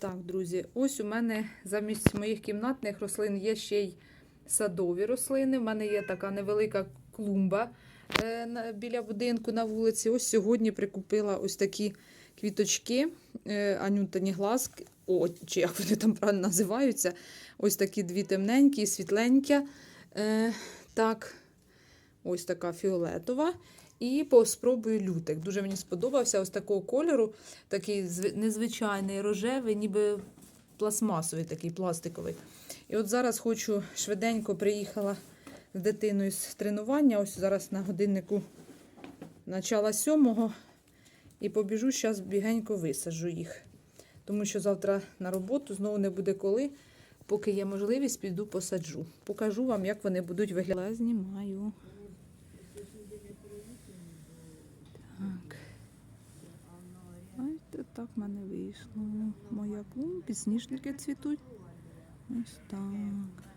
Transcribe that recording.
Так, друзі, ось у мене замість моїх кімнатних рослин є ще й садові рослини. У мене є така невелика клумба е, біля будинку на вулиці. Ось сьогодні прикупила ось такі квіточки, е, анютані глазки, о, чи як вони там правильно називаються. Ось такі дві темненькі, світленькі. Е, так, ось така фіолетова. І поспробую лютик. Дуже мені сподобався ось такого кольору, такий незвичайний рожевий, ніби пластмасовий, такий пластиковий. І от зараз хочу швиденько приїхала з дитиною з тренування. Ось зараз на годиннику начала сьомого. І побіжу, зараз бігенько висаджу їх. Тому що завтра на роботу знову не буде коли. Поки є можливість, піду посаджу. Покажу вам, як вони будуть виглядати. Знімаю. Так. Ось це так в мене вийшло. Моя клумба, підсніжники цвітуть. Ось так.